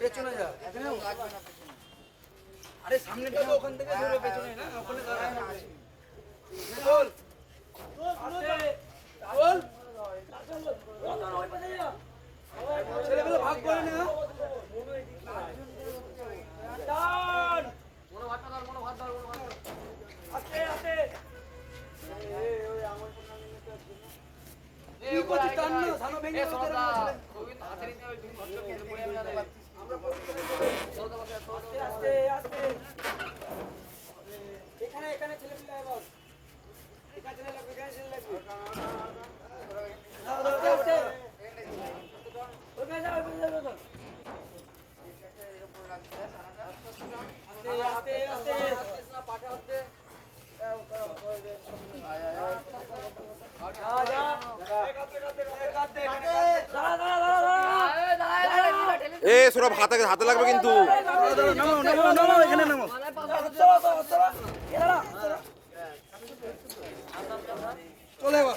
পেছনে যা আরে সামনে থেকে ওখান থেকে ধরে, পেছনে, না? ওখানে দাঁড়ায় দাঁড়া বল। বল। ছেলেগুলো ভাগ করে না কি করছিস? টান না, সানো ভেঙে যাবে এখানে এখানে ছেলে পিলে এখানে ছেলে লাগবে এখানে দাঁড়া এ সৌরভ হাতে হাতে লাগবে কিন্তু। নামো নামো নামো এখানে নামো চলে এবার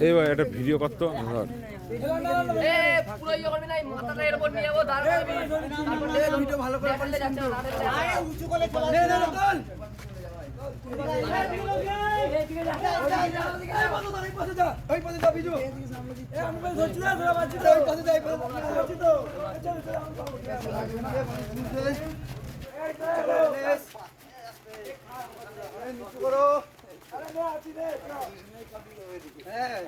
এই ভাই একটা ভিডিও করতো ধর পুরো যাচ্ছে ওই পথে যাবি এ, আমি পাশে ধরছি না, ধরা পাচ্ছি তো। ওই পথে যাই পাশে ধরছি তো চল চল। নিচু করো আরে নে আছি রে হ্যাঁ